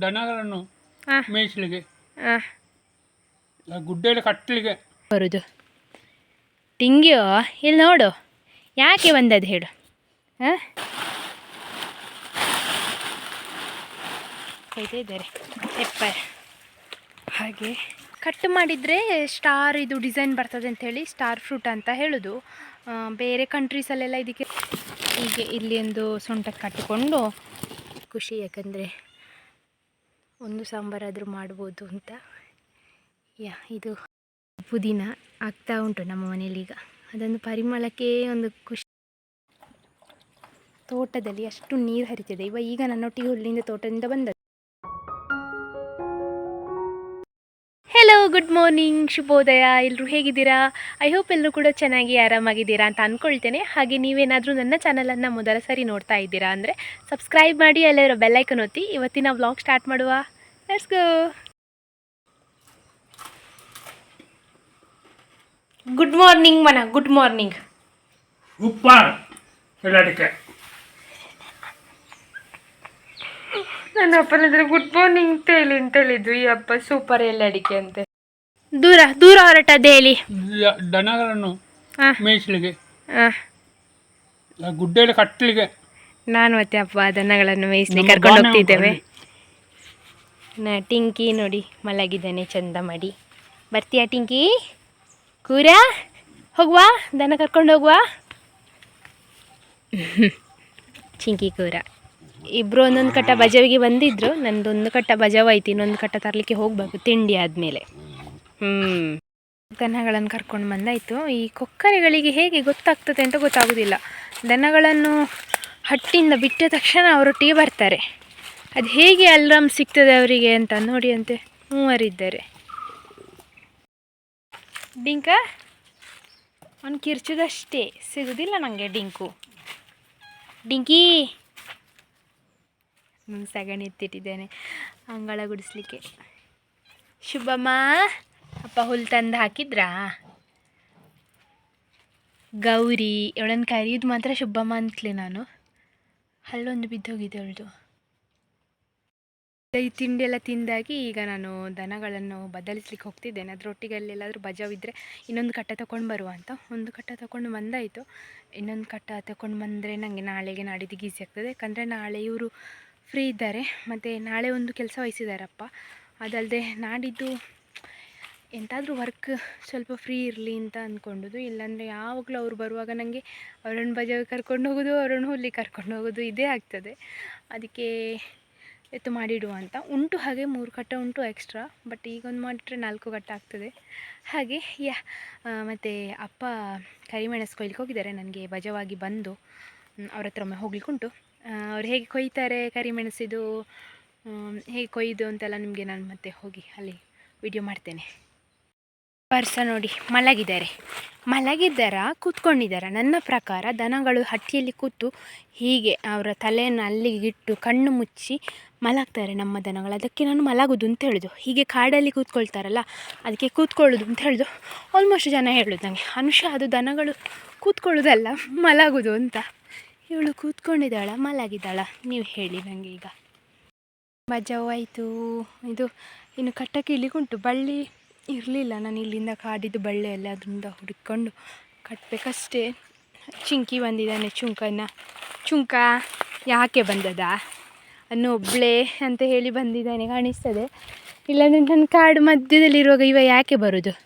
ದನಗಳನ್ನು ಆ. ಗುಡ್ಡೆಲ್ಲ ಗುಡ್ಡೆಯಲ್ಲಿ ಕಟ್ಟಲಿಕ್ಕೆ ಬರುದು. ಟಿಂಗಿಯೋ ಇಲ್ಲಿ ನೋಡು. ಯಾಕೆ ಬಂದದ್ದು ಹೇಳು. ಹಾಂ ಇದ್ದಾರೆ. ಪೆಪ್ಪರ್ ಹಾಗೆ ಕಟ್ ಮಾಡಿದರೆ ಸ್ಟಾರ್ ಇದು ಡಿಸೈನ್ ಬರ್ತದೆ ಅಂಥೇಳಿ ಸ್ಟಾರ್ ಫ್ರೂಟ್ ಅಂತ ಹೇಳೋದು. ಬೇರೆ ಕಂಟ್ರೀಸಲ್ಲೆಲ್ಲ ಇದಕ್ಕೆ ಹೀಗೆ ಇಲ್ಲಿ ಒಂದು ಸೊಂಟಕ್ಕೆ ಕಟ್ಟಿಕೊಂಡು. ಖುಷಿ ಯಾಕಂದರೆ ಒಂದು ಸಾಂಬಾರಾದರೂ ಮಾಡ್ಬೋದು ಅಂತ. ಯಾ, ಇದು ಪುದೀನ ಆಗ್ತಾ ಉಂಟು ನಮ್ಮ ಮನೇಲಿ ಈಗ. ಅದೊಂದು ಪರಿಮಳಕ್ಕೆ ಒಂದು ಖುಷಿ. ತೋಟದಲ್ಲಿ ಅಷ್ಟು ನೀರು ಹರಿತಿದೆ. ಇವಾಗ ಈಗ ನನ್ನೊಟ್ಟಿಗೆ ಹುಲ್ಲಿಂದ ತೋಟದಿಂದ ಬಂದದ್ದು. ಗುಡ್ ಮಾರ್ನಿಂಗ್ ಶುಭೋದಯ. ಎಲ್ಲರೂ ಹೇಗಿದ್ದೀರಾ? ಐ ಹೋಪ್ ಎಲ್ಲರೂ ಕೂಡ ಚೆನ್ನಾಗಿ ಆರಾಮಾಗಿದ್ದೀರಾ ಅಂತ ಅಂದ್ಕೊಳ್ತೇನೆ ಹಾಗೆ ನೀವೇನಾದರೂ ನನ್ನ ಚಾನಲನ್ನು ಮೊದಲ ಸರಿ ನೋಡ್ತಾ ಇದ್ದೀರಾ ಅಂದರೆ ಸಬ್ಸ್ಕ್ರೈಬ್ ಮಾಡಿ ಅಲ್ಲಿರೋ ಬೆಲ್ಲೈಕನ್ ಒತ್ತಿ. ಇವತ್ತಿನ ವ್ಲಾಗ್ ಸ್ಟಾರ್ಟ್ ಮಾಡುವ. ಲೆಟ್ಸ್ ಗೋ ಗುಡ್ ಮಾರ್ನಿಂಗ್ ಮನ ಗುಡ್ ಮಾರ್ನಿಂಗ್. ನನ್ನ ಅಪ್ಪನಿದ್ರೆ ಗುಡ್ ಮಾರ್ನಿಂಗ್ ಅಂತ ಹೇಳಿ ಅಂತ ಹೇಳಿದ್ದು ಈ ಅಪ್ಪ ಸೂಪರ್ ಎಲ್ಲ ಅಡಿಕೆ ಅಂತೆ. ದೂರ ದೂರ ಹೊರಟ ದೇಲಿ ದನಗಳನ್ನು ಹಾಂ ಗುಡ್ಡೆಲ್ಲ ಆ. ಗುಡ್ಡೆಯಲ್ಲಿ ಕಟ್ಟಲಿಕ್ಕೆ ನಾನು ಮತ್ತೆ ಅಪ್ಪ ದನಗಳನ್ನು ಮೇಯಿಸ್ಲಿಕ್ಕೆ ನಮ್ಮ ಕರ್ಕೊಂಡು ಹೋಗ್ತಿದ್ದೇವೆ. ನಾ ಟಿಂಕಿ ನೋಡಿ ಮಲಗಿದ್ದಾನೆ ಚಂದ ಮಾಡಿ. ಬರ್ತೀಯಾ ಟಿಂಕಿ? ಕೂರ ಹೋಗುವಾ ದನ ಕರ್ಕೊಂಡು ಹೋಗುವ. ಚಿಂಕಿ ಕೂರ ಇಬ್ಬರು ಒಂದೊಂದು ಕಟ್ಟ ಬಜವಿಗೆ ಬಂದಿದ್ರು ನಂದೊಂದು ಕಟ್ಟ ಐತಿ ಇನ್ನೊಂದು ಕಟ್ಟ ತರಲಿಕ್ಕೆ ಹೋಗಬೇಕು ತಿಂಡಿ ಆದಮೇಲೆ. ಹ್ಞೂ ದನಗಳನ್ನು ಕರ್ಕೊಂಡು ಬಂದಾಯಿತು. ಈ ಕೊಕ್ಕರೆಗಳಿಗೆ ಹೇಗೆ ಗೊತ್ತಾಗ್ತದೆ ಅಂತ ಗೊತ್ತಾಗೋದಿಲ್ಲ. ದನಗಳನ್ನು ಹಟ್ಟಿಂದ ಬಿಟ್ಟ ತಕ್ಷಣ ಅವರೊಟ್ಟಿಗೆ ಬರ್ತಾರೆ. ಅದು ಹೇಗೆ ಅಲ್ರಾಮ್ ಸಿಗ್ತದೆ ಅವರಿಗೆ ಅಂತ ನೋಡಿ ಅಂತೆ ಮೂವರಿದ್ದಾರೆ. ಡಿಂಕ ಅವ್ನು ಕಿರ್ಚದಷ್ಟೇ. ಸಿಗುದಿಲ್ಲ ನನಗೆ ಡಿಂಕು. ಡಿಂಕಿ! ಸಗಣಿ ಎತ್ತಿಟ್ಟಿದ್ದೇನೆ ಅಂಗಳ ಗುಡಿಸ್ಲಿಕ್ಕೆ. ಶುಭಮ್ಮ! ಅಪ್ಪ ಹುಲ್ ತಂದು ಹಾಕಿದ್ರಾ? ಗೌರಿ ಇವಳನ್ನು ಕರೆಯೋದು ಮಾತ್ರ ಶುಭಮ್ಮ ಅಂತಲೇ ನಾನು. ಅಲ್ಲೊಂದು ಬಿದ್ದೋಗಿದೆ ಅವಳದು. ಈ ತಿಂಡಿ ಎಲ್ಲ ತಿಂದಾಗಿ ಈಗ ನಾನು ದನಗಳನ್ನು ಬದಲಿಸ್ಲಿಕ್ಕೆ ಹೋಗ್ತಿದ್ದೇನೆ ಅದರೊಟ್ಟಿಗೆ ಅಲ್ಲೆಲ್ಲಾದರೂ ಬಜಾವಿದ್ದರೆ ಇನ್ನೊಂದು ಕಟ್ಟ ತಗೊಂಡು ಬರುವ ಅಂತ. ಒಂದು ಕಟ್ಟ ತಗೊಂಡು ಬಂದಾಯಿತು. ಇನ್ನೊಂದು ಕಟ್ಟ ತಗೊಂಡು ಬಂದರೆ ನನಗೆ ನಾಳೆಗೆ ನಾಡಿದ್ದು ಈಸಿ ಆಗ್ತದೆ. ಯಾಕಂದರೆ ನಾಳೆ ಇವರು ಫ್ರೀ ಇದ್ದಾರೆ. ಮತ್ತು ನಾಳೆ ಒಂದು ಕೆಲಸ ವಹಿಸಿದಾರಪ್ಪ. ಅದಲ್ಲದೆ ನಾಡಿದ್ದು ಎಂತಾದರೂ ವರ್ಕ್ ಸ್ವಲ್ಪ ಫ್ರೀ ಇರಲಿ ಅಂತ ಅಂದ್ಕೊಂಡುದು ಇಲ್ಲಾಂದರೆ ಯಾವಾಗಲೂ ಅವ್ರು ಬರುವಾಗ ನನಗೆ ಅವರನ್ನು ಬಜಾವಿಗೆ ಕರ್ಕೊಂಡು ಹೋಗೋದು, ಅವರನ್ನು ಹುಲ್ಲಿಗೆ ಕರ್ಕೊಂಡು ಹೋಗೋದು ಇದೇ ಆಗ್ತದೆ. ಅದಕ್ಕೆ ಎತ್ತು ಮಾಡಿಡುವ ಅಂತ. ಉಂಟು ಹಾಗೆ ಮೂರು ಕಟ್ಟ ಉಂಟು ಎಕ್ಸ್ಟ್ರಾ ಬಟ್ ಈಗ ಒಂದು ಮಾಡಿಟ್ರೆ ನಾಲ್ಕು ಕಟ್ಟ ಆಗ್ತದೆ. ಹಾಗೆ, ಯಾ ಮತ್ತು ಅಪ್ಪ ಕರಿಮೆಣಸು ಕೊಯ್ಲಿಕ್ಕೆ ಹೋಗಿದ್ದಾರೆ ನನಗೆ ಬಜವಾಗಿ ಬಂದು. ಅವ್ರ ಹತ್ರ ಒಮ್ಮೆ ಹೋಗ್ಲಿಕ್ಕುಂಟು ಅವ್ರು ಹೇಗೆ ಕೊಯ್ತಾರೆ ಕರಿಮೆಣಸಿದು ಹೇಗೆ ಕೊಯ್ದು ಅಂತೆಲ್ಲ ನಿಮಗೆ ನಾನು ಮತ್ತೆ ಹೋಗಿ ಅಲ್ಲಿ ವಿಡಿಯೋ ಮಾಡ್ತೇನೆ. ಪರ್ಸ ನೋಡಿ, ಮಲಗಿದ್ದಾರೆ. ಮಲಗಿದ್ದಾರ? ಕೂತ್ಕೊಂಡಿದ್ದಾರ? ನನ್ನ ಪ್ರಕಾರ ದನಗಳು ಹಟ್ಟಿಯಲ್ಲಿ ಕೂತು ಹೀಗೆ ಅವರ ತಲೆಯನ್ನು ಅಲ್ಲಿಗೆ ಇಟ್ಟು ಕಣ್ಣು ಮುಚ್ಚಿ ಮಲಗ್ತಾರೆ ನಮ್ಮ ದನಗಳು. ಅದಕ್ಕೆ ನಾನು ಮಲಗೋದು ಅಂತ ಹೇಳೋದು ಹೀಗೆ ಕಾಡಲ್ಲಿ ಕೂತ್ಕೊಳ್ತಾರಲ್ಲ, ಅದಕ್ಕೆ ಕೂತ್ಕೊಳ್ಳೋದು ಅಂತ ಹೇಳೋದು ಆಲ್ಮೋಸ್ಟ್ ಜನ ಹೇಳೋದು ನನಗೆ ಅನುಷ, ಅದು ದನಗಳು ಕೂತ್ಕೊಳ್ಳೋದಲ್ಲ, ಮಲಗೋದು ಅಂತ. ಇವಳು ಕೂತ್ಕೊಂಡಿದ್ದಾಳ, ಮಲಗಿದ್ದಾಳ. ನೀವು ಹೇಳಿ ನನಗೆ ಈಗ. ಮಜವಾಯಿತು. ಇದು ಇನ್ನು ಕಟ್ಟಕ್ಕೆ ಇಳಿಕುಂಟು ಬಳ್ಳಿ ಇರಲಿಲ್ಲ. ನಾನು ಇಲ್ಲಿಂದ ಕಾಡಿದ್ದು ಬಳ್ಳಿ ಎಲ್ಲ ಅದರಿಂದ ಹುಡುಕೊಂಡು ಕಟ್ಟಬೇಕಷ್ಟೇ ಚಿಂಕಿ ಬಂದಿದ್ದಾನೆ ಚುಂಕನ. ಚುಂಕ ಯಾಕೆ ಬಂದದ? ಅನ್ನು ಒಬ್ಬಳೇ ಅಂತ ಹೇಳಿ ಬಂದಿದ್ದಾನೆ, ಕಾಣಿಸ್ತದೆ. ಇಲ್ಲಾಂದರೆ ನನ್ನ ಕಾಡು ಮಧ್ಯದಲ್ಲಿರುವಾಗ ಇವ ಯಾಕೆ ಬರೋದು?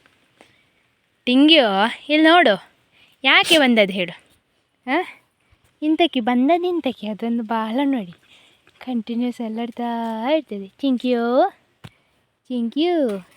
ಟಿಂಗ್ಯೋ, ಇಲ್ಲಿ ನೋಡು. ಯಾಕೆ ಬಂದದ್ದು ಹೇಳು? ಹಾಂ? ಇಂತಕ್ಕೆ ಬಂದದ್ದು ಇಂತಕ್ಕೆ ಅದೊಂದು ಬಹಳ ನೋಡಿ. ಕಂಟಿನ್ಯೂಸ್ ಎಲ್ಲಾಡ್ತಾ ಇರ್ತದೆ. ಚಿಂಕಿಯೋ? ಚಿಂಕಿಯು?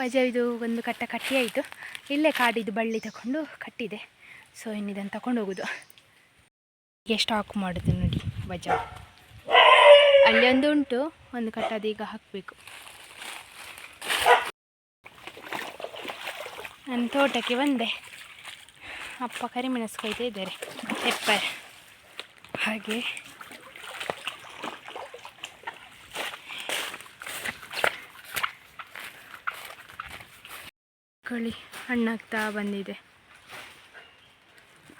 ಬಜಾವಿದು ಒಂದು ಕಟ್ಟ ಕಟ್ಟಿ ಆಯಿತು. ಇಲ್ಲೇ ಕಾಡಿದ್ದು ಬಳ್ಳಿ ತಗೊಂಡು ಕಟ್ಟಿದೆ. ಸೊ ಇನ್ನಿದನ್ನು ತಗೊಂಡು ಹೋಗೋದು. ಹೀಗೆ ಸ್ಟಾಕ್ ಮಾಡೋದು ನೋಡಿ ಬಜಾ ಅಲ್ಲಿ ಒಂದು ಉಂಟು ಒಂದು ಕಟ್ಟ ಈಗ ಹಾಕಬೇಕು. ನನ್ನ ತೋಟಕ್ಕೆ ಬಂದೆ ಅಪ್ಪ ಕರಿಮೆಣಸು ಕೊಯ್ತಾ ಇದ್ದಾರೆ. ಪೆಪ್ಪರ್ ಹಾಗೆ ಕಳಿ ಹಣ್ಣಾಗ್ತಾ ಬಂದಿದೆ.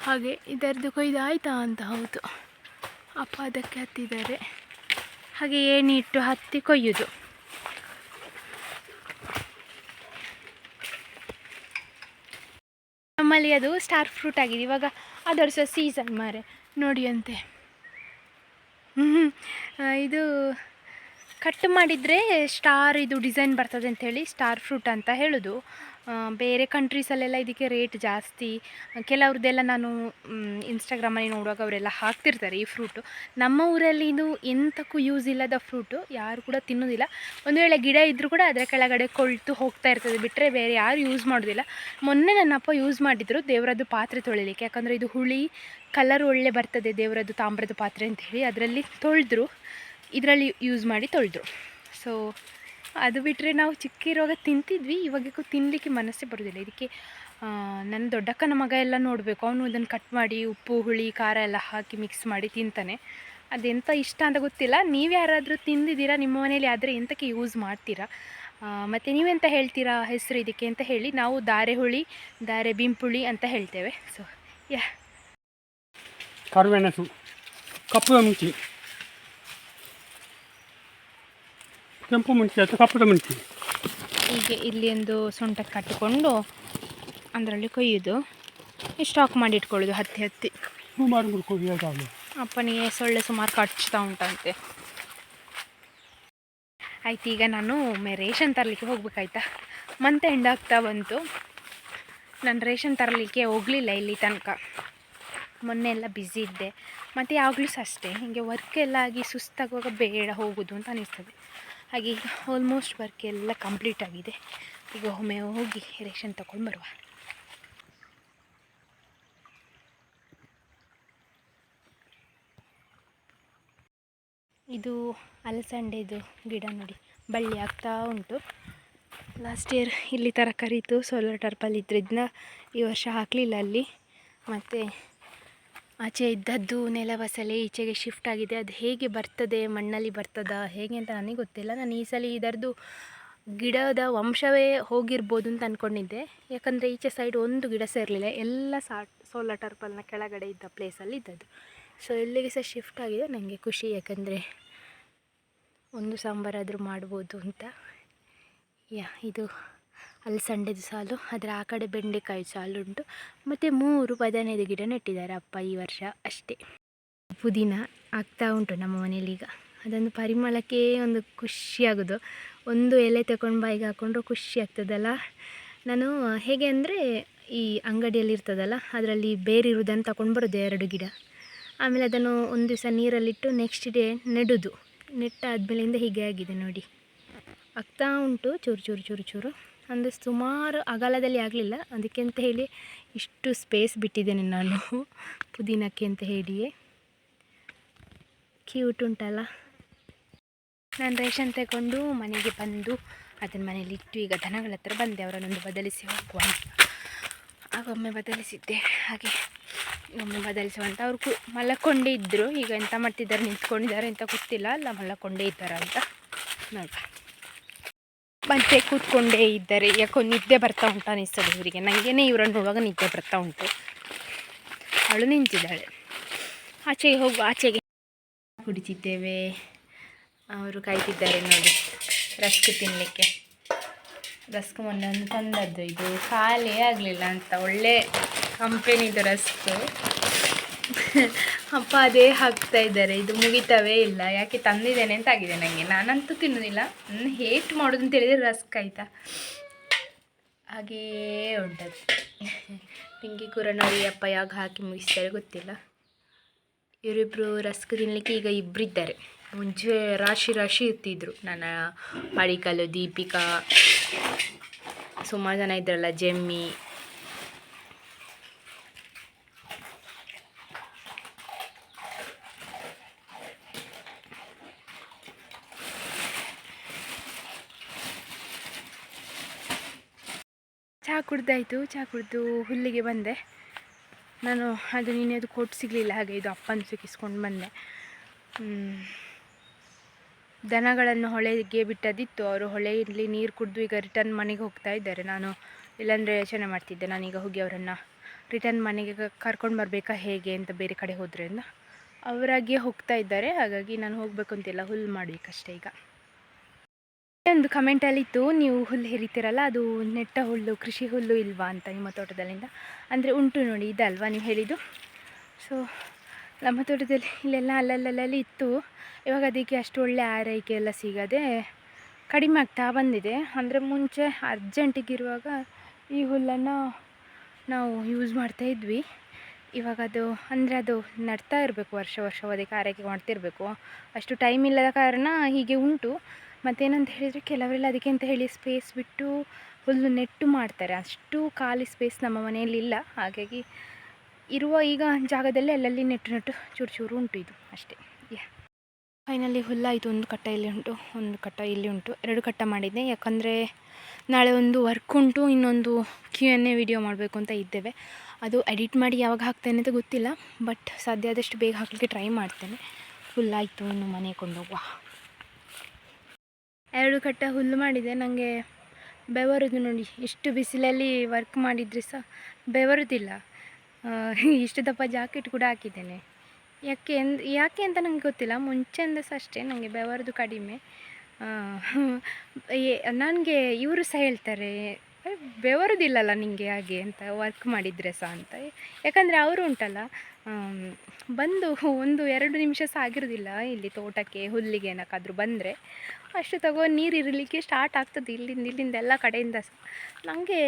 ಹಾಗೆ ಇದರದ್ದು ಕೊಯ್ದು ಆಯ್ತಾ ಅಂತ ಹೌದು. ಅಪ್ಪ ಅದಕ್ಕೆ ಹತ್ತಿದ್ದಾರೆ. ಹಾಗೆ ಏಣಿ ಇಟ್ಟು ಹತ್ತಿ ಕೊಯ್ಯುದು. ನಮ್ಮಲ್ಲಿ ಅದು ಸ್ಟಾರ್ ಫ್ರೂಟ್ ಆಗಿದೆ. ಇವಾಗ ಅದರ ಸಹ ಸೀಸನ್ ಮಾರೆ. ನೋಡಿ ಅಂತೆ. ಇದು ಕಟ್ ಮಾಡಿದರೆ ಸ್ಟಾರ್ ಇದು ಡಿಸೈನ್ ಬರ್ತದೆ ಅಂಥೇಳಿ ಸ್ಟಾರ್ ಫ್ರೂಟ್ ಅಂತ ಹೇಳೋದು. ಬೇರೆ ಕಂಟ್ರೀಸಲ್ಲೆಲ್ಲ ಇದಕ್ಕೆ ರೇಟ್ ಜಾಸ್ತಿ. ಕೆಲವ್ರದ್ದೆಲ್ಲ ನಾನು ಇನ್ಸ್ಟಾಗ್ರಾಮಲ್ಲಿ ನೋಡುವಾಗ ಅವರೆಲ್ಲ ಹಾಕ್ತಿರ್ತಾರೆ ಈ ಫ್ರೂಟು ನಮ್ಮ ಊರಲ್ಲಿ ಇದು ಎಂತಕ್ಕೂ ಯೂಸ್ ಇಲ್ಲದ ಫ್ರೂಟು ಯಾರು ಕೂಡ ತಿನ್ನೋದಿಲ್ಲ. ಒಂದು ವೇಳೆ ಗಿಡ ಇದ್ದರೂ ಕೂಡ ಅದರ ಕೆಳಗಡೆ ಕೊಳ್ತು ಹೋಗ್ತಾ ಇರ್ತದೆ. ಬಿಟ್ಟರೆ ಬೇರೆ ಯಾರು ಯೂಸ್ ಮಾಡೋದಿಲ್ಲ. ಮೊನ್ನೆ ನನ್ನ ಅಪ್ಪ ಯೂಸ್ ಮಾಡಿದ್ರು ದೇವರದ್ದು ಪಾತ್ರೆ ತೊಳಿಲಿಕ್ಕೆ. ಯಾಕಂದರೆ ಇದು ಹುಳಿ ಕಲರ್ ಒಳ್ಳೆ ಬರ್ತದೆ ದೇವರದ್ದು ತಾಮ್ರದ ಪಾತ್ರೆ ಅಂತ ಹೇಳಿ. ಅದರಲ್ಲಿ ತೊಳೆದ್ರು. ಇದರಲ್ಲಿ ಯೂಸ್ ಮಾಡಿ ತೊಳೆದ್ರು. ಸೊ ಅದು ಬಿಟ್ಟರೆ ನಾವು ಚಿಕ್ಕ ಇರುವಾಗ ತಿಂತಿದ್ವಿ ಇವಾಗಕ್ಕೂ ತಿನ್ನಲಿಕ್ಕೆ ಮನಸ್ಸೇ ಬರೋದಿಲ್ಲ. ಇದಕ್ಕೆ ನನ್ನ ದೊಡ್ಡಕ್ಕನ ಮಗ ಎಲ್ಲ ನೋಡಬೇಕು. ಅವನು ಅದನ್ನು ಕಟ್ ಮಾಡಿ ಉಪ್ಪು, ಹುಳಿ, ಖಾರ ಎಲ್ಲ ಹಾಕಿ ಮಿಕ್ಸ್ ಮಾಡಿ ತಿಂತಾನೆ. ಅದೆಂತ ಇಷ್ಟ ಅಂತ ಗೊತ್ತಿಲ್ಲ. ನೀವು ಯಾರಾದರೂ ತಿಂದಿದ್ದೀರಾ ನಿಮ್ಮ ಮನೇಲಿ, ಆದರೆ ಎಂತಕ್ಕೆ ಯೂಸ್ ಮಾಡ್ತೀರಾ? ಮತ್ತು ನೀವೆಂತ ಹೇಳ್ತೀರಾ? ಹೆಸರು ಇದಕ್ಕೆ ಅಂತ ಹೇಳಿ ನಾವು ದಾರೆ ಹುಳಿ, ದಾರೆ ಬಿಂಪುಳಿ ಅಂತ ಹೇಳ್ತೇವೆ. ಸೊ ಯಾ ಕರುವೆಣಸು, ಕಪ್ಪು ಮಿಂಚಿ ಕೆಂಪು ಮೆಣಸಿ ಅಥವಾ ಕಪ್ಪದ ಮೆಣಸಿ ಹೀಗೆ ಇಲ್ಲಿ ಒಂದು ಸೊಂಟಕ್ಕೆ ಕಟ್ಟಿಕೊಂಡು ಅದರಲ್ಲಿ ಕೊಯ್ಯೋದು. ಸ್ಟಾಕ್ ಮಾಡಿ ಇಟ್ಕೊಳ್ಳೋದು ಹತ್ತಿ ಹತ್ತಿ. ಸುಮಾರು ಮುಡ್ಕೊಳ್ಳಿ ಅಪ್ಪನಿಗೆ ಸೊಳ್ಳೆ ಸುಮಾರು ಕಚ್ತಾ ಉಂಟಂತೆ. ಆಯ್ತು ಈಗ ನಾನು ಒಮ್ಮೆ ರೇಷನ್ ತರಲಿಕ್ಕೆ ಹೋಗ್ಬೇಕಾಯ್ತಾ? ಮಂತ್ ಎಂಡ್ ಆಗ್ತಾ ಬಂತು. ನಾನು ರೇಷನ್ ತರಲಿಕ್ಕೆ ಹೋಗಲಿಲ್ಲ ಇಲ್ಲಿ ತನಕ. ಮೊನ್ನೆ ಎಲ್ಲ ಬ್ಯುಸಿ ಇದ್ದೆ. ಮತ್ತು ಯಾವಾಗಲೂ ಸಹ ಅಷ್ಟೇ. ಹೀಗೆ ವರ್ಕ್ ಎಲ್ಲ ಆಗಿ ಸುಸ್ತಾಗುವಾಗ ಬೇಡ ಹೋಗೋದು ಅಂತ ಅನಿಸ್ತದೆ. ಹಾಗೆ ಆಲ್ಮೋಸ್ಟ್ ವರ್ಕ್ ಎಲ್ಲ ಕಂಪ್ಲೀಟ್ ಆಗಿದೆ. ಈಗ ಒಮ್ಮೆ ಹೋಗಿ ರೇಷನ್ ತಗೊಂಡು ಬರುವ. ಇದು ಅಲಸಂಡೆದು ಗಿಡ ನೋಡಿ, ಬಳ್ಳಿ ಆಗ್ತಾ ಉಂಟು. ಲಾಸ್ಟ್ ಇಯರ್ ಇಲ್ಲಿ ತರಕಾರಿ ಇತ್ತು ಸೋಲಾರ್ ಟರ್ಪಲ್ ಇದ್ರಿಂದ ಈ ವರ್ಷ ಹಾಕಲಿಲ್ಲ ಅಲ್ಲಿ. ಮತ್ತು ಆಚೆ ಇದ್ದದ್ದು ನೆಲ ಬಸಳೆ ಈಚೆಗೆ ಶಿಫ್ಟ್ ಆಗಿದೆ. ಅದು ಹೇಗೆ ಬರ್ತದೆ, ಮಣ್ಣಲ್ಲಿ ಬರ್ತದಾ, ಹೇಗೆ ಅಂತ ನನಗೆ ಗೊತ್ತಿಲ್ಲ. ನಾನು ಈ ಸಲ ಇದರದ್ದು ಗಿಡದ ವಂಶವೇ ಹೋಗಿರ್ಬೋದು ಅಂತ ಅಂದ್ಕೊಂಡಿದ್ದೆ ಯಾಕಂದರೆ ಈಚೆ ಸೈಡ್ ಒಂದು ಗಿಡ ಸೇರಲಿಲ್ಲ. ಎಲ್ಲ ಸಾ ಸೋಲ ಟರ್ಪಲ್ನ ಕೆಳಗಡೆ ಇದ್ದ ಪ್ಲೇಸಲ್ಲಿ ಇದ್ದದ್ದು. ಸೊ ಎಲ್ಲಿಗೆ ಸಹ ಶಿಫ್ಟ್ ಆಗಿದೆ. ನನಗೆ ಖುಷಿ. ಯಾಕಂದರೆ ಒಂದು ಸಾಂಬಾರಾದರೂ ಮಾಡ್ಬೋದು ಅಂತ. ಯಾ, ಇದು ಅಲಸಂಡೆದು ಸಾಲು ಅದರ ಆ ಕಡೆ ಬೆಂಡೆಕಾಯಿ ಸಾಲು ಉಂಟು. ಮತ್ತು ಮೂರು ಬದನೆದು ಗಿಡ ನೆಟ್ಟಿದ್ದಾರೆ ಅಪ್ಪ ಈ ವರ್ಷ ಅಷ್ಟೇ. ಪುದೀನ ಆಗ್ತಾ ಉಂಟು ನಮ್ಮ ಮನೇಲಿ ಈಗ. ಅದೊಂದು ಪರಿಮಳಕ್ಕೆ ಒಂದು ಖುಷಿಯಾಗೋದು ಒಂದು ಎಲೆ ತಗೊಂಡು ಬಾಯಿಗೆ ಹಾಕ್ಕೊಂಡ್ರು ಖುಷಿ ಆಗ್ತದಲ್ಲ? ನಾನು ಹೇಗೆ ಅಂದರೆ ಈ ಅಂಗಡಿಯಲ್ಲಿ ಇರ್ತದಲ್ಲ, ಅದರಲ್ಲಿ ಬೇರೆ ಇರುವುದನ್ನು ತಗೊಂಡು ಬರೋದು ಎರಡು ಗಿಡ. ಆಮೇಲೆ ಅದನ್ನು ಒಂದು ದಿವಸ ನೀರಲ್ಲಿಟ್ಟು ನೆಕ್ಸ್ಟ್ ಡೇ ನೆಡೋದು. ನೆಟ್ಟಾದ್ಮೇಲಿಂದ ಹೀಗೆ ಆಗಿದೆ ನೋಡಿ. ಆಗ್ತಾ ಉಂಟು ಚೂರು ಚೂರು ಚೂರು ಚೂರು. ಅಂದರೆ ಸುಮಾರು ಅಗಲದಲ್ಲಿ ಆಗಲಿಲ್ಲ. ಅದಕ್ಕೆ ಅಂತ ಹೇಳಿ ಇಷ್ಟು ಸ್ಪೇಸ್ ಬಿಟ್ಟಿದ್ದೇನೆ ನಾನು ಪುದೀನಕ್ಕೆ ಅಂತ ಹೇಳಿಯೇ. ಕ್ಯೂಟ್ ಉಂಟಲ್ಲ. ನಾನು ರೇಷನ್ ತಗೊಂಡು ಮನೆಗೆ ಬಂದು ಅದನ್ನು ಮನೇಲಿ ಇಟ್ಟು ಈಗ ದನಗಳ ಹತ್ರ ಬಂದೆ. ಅವರನ್ನೊಂದು ಬದಲಿಸಿ ಹೋಗುವ ಆಗೊಮ್ಮೆ ಬದಲಿಸಿದ್ದೆ. ಹಾಗೆ ಒಮ್ಮೆ ಬದಲಿಸುವ ಅಂತ ಅವರು ಕು ಮಲಕೊಂಡೇ ಇದ್ದರು ಈಗ ಎಂತ ಮಾಡ್ತಿದ್ದಾರೆ, ನಿಂತ್ಕೊಂಡಿದ್ದಾರೆ ಅಂತ ಗೊತ್ತಿಲ್ಲ. ಅಲ್ಲ ಮಲಕೊಂಡೇ ಇದ್ದಾರೆ ಅಂತ ನೋಡುವ. ಮತ್ತೆ ಕೂತ್ಕೊಂಡೇ ಇದ್ದಾರೆ ಯಾಕೋ ನಿದ್ದೆ ಬರ್ತಾ ಉಂಟು ಅನಿಸ್ತದೆ ಇವರಿಗೆ ನನಗೇನೆ ಇವರನ್ನು ನೋಡುವಾಗ ನಿದ್ದೆ ಬರ್ತಾ ಉಂಟು. ಅವಳು ನಿಂತಿದ್ದಾಳೆ. ಆಚೆಗೆ ಹೋಗು, ಆಚೆಗೆ. ಕುಡಿತಿದ್ದೇವೆ. ಅವರು ಕಾಯ್ತಿದ್ದಾರೆ ನೋಡಿ. ರಸ್ಕ್ ತಿನ್ನಲಿಕ್ಕೆ ರಸ್ಕ್ ಮೊನ್ನೆ ತಂದದ್ದು. ಇದು ಖಾಲಿ ಆಗಲಿಲ್ಲ ಅಂತ. ಒಳ್ಳೆ ಕಂಪೆನಿದು ರಸ್ಕ್. ಅಪ್ಪ ಅದೇ ಹಾಕ್ತಾ ಇದ್ದಾರೆ. ಇದು ಮುಗಿತವೇ ಇಲ್ಲ. ಯಾಕೆ ತಂದಿದ್ದೇನೆ ಅಂತ ಆಗಿದೆ ನನಗೆ ನಾನಂತೂ ತಿನ್ನೋದಿಲ್ಲ. ನನ್ನ ಹೇಟ್ ಮಾಡೋದು ಅಂತ ಹೇಳಿದರೆ ರಸ್ಕ್ ಆಯಿತಾ ಹಾಗೇ ಉಂಟದು ಪಿಂಕಿ ಕೂರನವ್ರಿಗೆ ಅಪ್ಪ ಯಾವಾಗ ಹಾಕಿ ಮುಗಿಸ್ತಾರೆ ಗೊತ್ತಿಲ್ಲ. ಇವರಿಬ್ಬರು ರಸ್ಕ್ ತಿನ್ನಲಿಕ್ಕೆ ಈಗ ಇಬ್ಬರಿದ್ದಾರೆ ಮುಂಚೆ ರಾಶಿ ರಾಶಿ ಇರ್ತಿದ್ರು. ನನ್ನ ಪಡಿಕಲು ದೀಪಿಕಾ ಸುಮಾರು ಜನ ಇದ್ರಲ್ಲ, ಜೆಮ್ಮಿ ಚಹಾ ಕುಡ್ದಾಯಿತು. ಚಹಾ ಕುಡಿದು ಹುಲ್ಲಿಗೆ ಬಂದೆ. ನಾನು ಅದು ನಿನ್ನೆ ಅದು ಕೊಟ್ಟು ಸಿಗಲಿಲ್ಲ. ಹಾಗೆ ಇದು ಅಪ್ಪನ ಸಿಕ್ಕಿಸ್ಕೊಂಡು ಬಂದೆ. ದನಗಳನ್ನು ಹೊಳೆಗೆ ಬಿಟ್ಟದಿತ್ತು. ಅವರು ಹೊಳೆ ಇರಲಿ ನೀರು ಕುಡಿದು ಈಗ ರಿಟರ್ನ್ ಮನೆಗೆ ಹೋಗ್ತಾ ಇದ್ದಾರೆ. ನಾನು ಇಲ್ಲಾಂದರೆ ಯೋಚನೆ ಮಾಡ್ತಿದ್ದೆ. ನಾನೀಗ ಹೋಗಿ ಅವರನ್ನು ರಿಟರ್ನ್ ಮನೆಗೆ ಕರ್ಕೊಂಡು ಬರಬೇಕಾ ಹೇಗೆ ಅಂತ ಬೇರೆ ಕಡೆ ಹೋದ್ರಿಂದ ಅವರಾಗಿಯೇ ಹೋಗ್ತಾ ಇದ್ದಾರೆ. ಹಾಗಾಗಿ ನಾನು ಹೋಗಬೇಕು ಅಂತಿಲ್ಲ. ಹುಲ್ಲು ಮಾಡಬೇಕಷ್ಟೇ ಈಗ. ಒಂದು ಕಮೆಂಟಲ್ಲಿ ಇತ್ತು ನೀವು ಹುಲ್ಲು ಹೆರಿತೀರಲ್ಲ, ಅದು ನೆಟ್ಟ ಹುಲ್ಲು, ಕೃಷಿ ಹುಲ್ಲು ಇಲ್ವಾ ಅಂತ ನಿಮ್ಮ ತೋಟದಲ್ಲಿಂದ? ಅಂದರೆ ಉಂಟು ನೋಡಿ ಇದಲ್ವಾ ನೀವು ಹೇಳಿದ್ದು? ಸೊ ನಮ್ಮ ತೋಟದಲ್ಲಿ ಇಲ್ಲೆಲ್ಲ ಅಲ್ಲಲ್ಲಲ್ಲಿ ಇತ್ತು. ಇವಾಗ ಅದಕ್ಕೆ ಅಷ್ಟು ಒಳ್ಳೆ ಆರೈಕೆ ಎಲ್ಲ ಸಿಗದೆ ಕಡಿಮೆ ಆಗ್ತಾ ಬಂದಿದೆ. ಅಂದರೆ ಮುಂಚೆ ಅರ್ಜೆಂಟಿಗಿರುವಾಗ ಈ ಹುಲ್ಲನ್ನು ನಾವು ಯೂಸ್ ಮಾಡ್ತಾ ಇದ್ವಿ. ಇವಾಗ ಅದು, ಅಂದರೆ ಅದು ನಡ್ತಾ ಇರಬೇಕು, ವರ್ಷ ವರ್ಷ ಅದಕ್ಕೆ ಆರೈಕೆ ಮಾಡ್ತಿರಬೇಕು. ಅಷ್ಟು ಟೈಮ್ ಇಲ್ಲದ ಕಾರಣ ಹೀಗೆ ಉಂಟು. ಮತ್ತೇನಂತ ಹೇಳಿದರೆ ಕೆಲವರೆಲ್ಲ ಅದಕ್ಕೆ ಅಂತ ಹೇಳಿ ಸ್ಪೇಸ್ ಬಿಟ್ಟು ಹುಲ್ಲು ನೆಟ್ಟು ಮಾಡ್ತಾರೆ. ಅಷ್ಟು ಖಾಲಿ ಸ್ಪೇಸ್ ನಮ್ಮ ಮನೆಯಲ್ಲಿ ಇಲ್ಲ. ಹಾಗಾಗಿ ಇರುವ ಈಗ ಜಾಗದಲ್ಲೇ ಅಲ್ಲಲ್ಲಿ ನೆಟ್ಟು ನೆಟ್ಟು ಚೂರು ಚೂರು ಉಂಟು ಇದು ಅಷ್ಟೇ. ಯಾ ಫೈನಲಿ ಹುಲ್ಲಾಯಿತು ಒಂದು ಕಟ್ಟ ಇಲ್ಲಿ ಉಂಟು, ಒಂದು ಕಟ್ಟ ಇಲ್ಲಿ ಉಂಟು. ಎರಡು ಕಟ್ಟ ಮಾಡಿದ್ದೆ. ಯಾಕಂದರೆ ನಾಳೆ ಒಂದು ವರ್ಕ್ ಉಂಟು, ಇನ್ನೊಂದು ಕ್ಯೂ ಎನ್ ಎ ವಿಡಿಯೋ ಮಾಡಬೇಕು ಅಂತ ಇದ್ದೇವೆ. ಅದು ಎಡಿಟ್ ಮಾಡಿ ಯಾವಾಗ ಹಾಕ್ತೇನೆ ಅಂತ ಗೊತ್ತಿಲ್ಲ ಬಟ್ ಸಾಧ್ಯ ಆದಷ್ಟು ಬೇಗ ಹಾಕಲಿಕ್ಕೆ ಟ್ರೈ ಮಾಡ್ತೇನೆ. ಫುಲ್ಲಾಯಿತು ಇನ್ನು ಮನೆಗೆ ಕೊಂಡೋಗುವ. ಎರಡು ಕಟ್ಟ ಹುಲ್ಲು ಮಾಡಿದೆ. ನನಗೆ ಬೆವರುದು ನೋಡಿ ಇಷ್ಟು ಬಿಸಿಲಲ್ಲಿ ವರ್ಕ್ ಮಾಡಿದರೆ ಸಹ ಬೆವರುದಿಲ್ಲ. ಇಷ್ಟು ದಪ್ಪ ಜಾಕೆಟ್ ಕೂಡ ಹಾಕಿದ್ದೇನೆ. ಯಾಕೆ ಯಾಕೆ ಅಂತ ನನಗೆ ಗೊತ್ತಿಲ್ಲ. ಮುಂಚೆಯಿಂದ ಸಹ ಅಷ್ಟೇ ನನಗೆ ಬೆವರದು ಕಡಿಮೆ. ನನಗೆ ಇವರು ಸಹ ಹೇಳ್ತಾರೆ "ಏ, ಬೆವರುದಿಲ್ಲಲ್ಲ ನಿಮಗೆ ಹಾಗೆ ಅಂತ ವರ್ಕ್ ಮಾಡಿದರೆ ಸಹ ಅಂತ. ಯಾಕಂದರೆ ಅವರು ಉಂಟಲ್ಲ ಬಂದು ಒಂದು ಎರಡು ನಿಮಿಷ ಸಹ ಆಗಿರೋದಿಲ್ಲ ಇಲ್ಲಿ ತೋಟಕ್ಕೆ, ಹುಲ್ಲಿಗೆ ಏನಕ್ಕಾದರೂ ಬಂದರೆ. ಅಷ್ಟು ತಗೋ ನೀರು ಇರಲಿಕ್ಕೆ ಸ್ಟಾರ್ಟ್ ಆಗ್ತದೆ ಇಲ್ಲಿಂದ ಇಲ್ಲಿಂದ ಎಲ್ಲ ಕಡೆಯಿಂದ ಸಹ. ನನಗೆ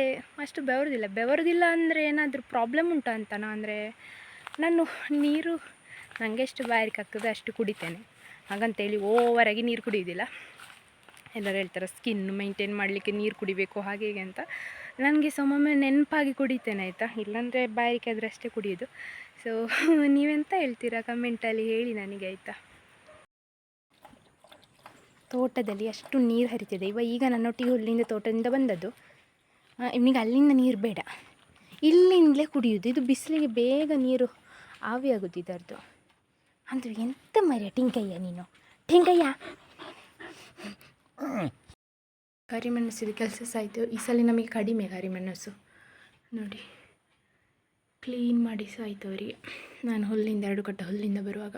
ಅಷ್ಟು ಬೆವರುದಿಲ್ಲ. ಬೆವರುದಿಲ್ಲ ಅಂದರೆ ಏನಾದರೂ ಪ್ರಾಬ್ಲಮ್ ಉಂಟಾ ಅಂತನಾ ಅಂದರೆ ನಾನು ನೀರು ನನಗೆ ಎಷ್ಟು ಬಾಯಾರಿಕೆ ಆಗ್ತದೆ ಅಷ್ಟು ಕುಡಿತೇನೆ. ಹಾಗಂತೇಳಿ ಓವರಾಗಿ ನೀರು ಕುಡಿಯೋದಿಲ್ಲ. ಎಲ್ಲರೂ ಹೇಳ್ತಾರೆ ಸ್ಕಿನ್ ಮೈಂಟೈನ್ ಮಾಡಲಿಕ್ಕೆ ನೀರು ಕುಡಿಬೇಕು, ಹಾಗೆ ಹೀಗೆ ಅಂತ. ನನಗೆ ಸೊಮ್ಮೊಮ್ಮೆ ನೆನಪಾಗಿ ಕುಡಿತೇನೆ, ಆಯಿತಾ? ಇಲ್ಲಾಂದರೆ ಬಾಯಾರಿಕೆ ಆದರೆ ಅಷ್ಟೇ ಕುಡಿಯೋದು. ಸೊ ನೀವೆಂತ ಹೇಳ್ತೀರಾ? ಕಮೆಂಟಲ್ಲಿ ಹೇಳಿ ನನಗೆ, ಆಯಿತಾ? ತೋಟದಲ್ಲಿ ಅಷ್ಟು ನೀರು ಹರಿತಿದೆ. ಇವಾಗ ಈಗ ನನ್ನೊಟ್ಟಿಗೆ ಹುಲ್ಲಿಂದ ತೋಟದಿಂದ ಬಂದದ್ದು. ಇವನಿಗೆ ಅಲ್ಲಿಂದ ನೀರು ಬೇಡ. ಇಲ್ಲಿಂದಲೇ ಕುಡಿಯೋದು. ಇದು ಬಿಸಿಲಿಗೆ ಬೇಗ ನೀರು ಆವಿಯಾಗೋದು ಇದರದ್ದು ಅಂದರೆ ಎಂತ ಮರ್ಯ ಟಿಂಕಯ್ಯ ನೀನು? ಟಿಂಕಯ್ಯ! ಕರಿಮೆಣಸಿದ ಕೆಲಸ ಸಾಯ್ತು. ಈ ಸಲ ನಮಗೆ ಕಡಿಮೆ ಕರಿಮೆಣಸು. ನೋಡಿ ಕ್ಲೀನ್ ಮಾಡಿ ಅವರಿಗೆ. ನಾನು ಹುಲ್ಲಿಂದ ಎರಡು ಕಟ್ಟ ಹುಲ್ಲಿಂದ ಬರುವಾಗ.